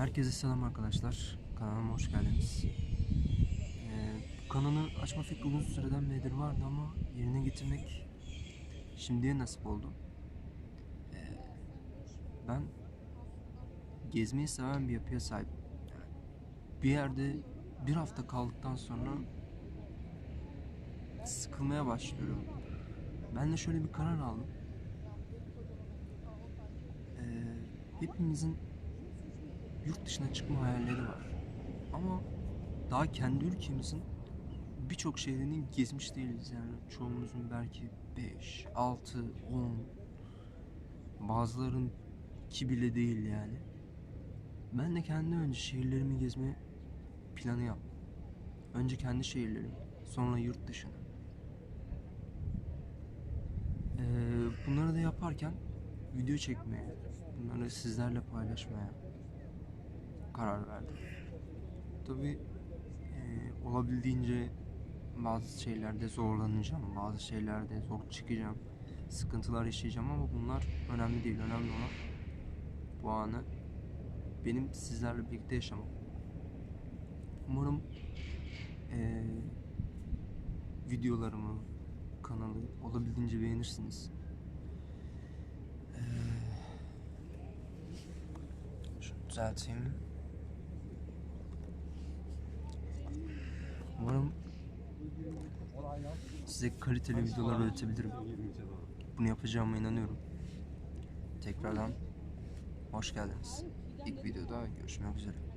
Herkese selam arkadaşlar. Kanalıma hoş geldiniz. Ee, bu kanalı açma fikri uzun süreden beridir vardı ama yerine getirmek şimdiye nasip oldu. Ee, ben gezmeyi seven bir yapıya sahip. Yani bir yerde bir hafta kaldıktan sonra sıkılmaya başlıyorum. Ben de şöyle bir karar aldım. Ee, hepimizin yurt dışına çıkma hayalleri var. Ama daha kendi ülkemizin birçok şehrini gezmiş değiliz yani. Çoğumuzun belki 5, 6, 10 bazıların ki bile değil yani. Ben de kendi önce şehirlerimi gezme planı yaptım. Önce kendi şehirlerim, sonra yurt dışına. Ee, bunları da yaparken video çekmeye, bunları sizlerle paylaşmaya karar verdim. Tabi olabildiğince bazı şeylerde zorlanacağım, bazı şeylerde zor çıkacağım, sıkıntılar yaşayacağım ama bunlar önemli değil. Önemli olan bu anı benim sizlerle birlikte yaşamam. Umarım eee, videolarımı, kanalı olabildiğince beğenirsiniz. Eee, şunu düzelteyim. Umarım size kaliteli videolar üretebilirim. Bunu yapacağıma inanıyorum. Tekrardan hoş geldiniz. İlk videoda görüşmek üzere.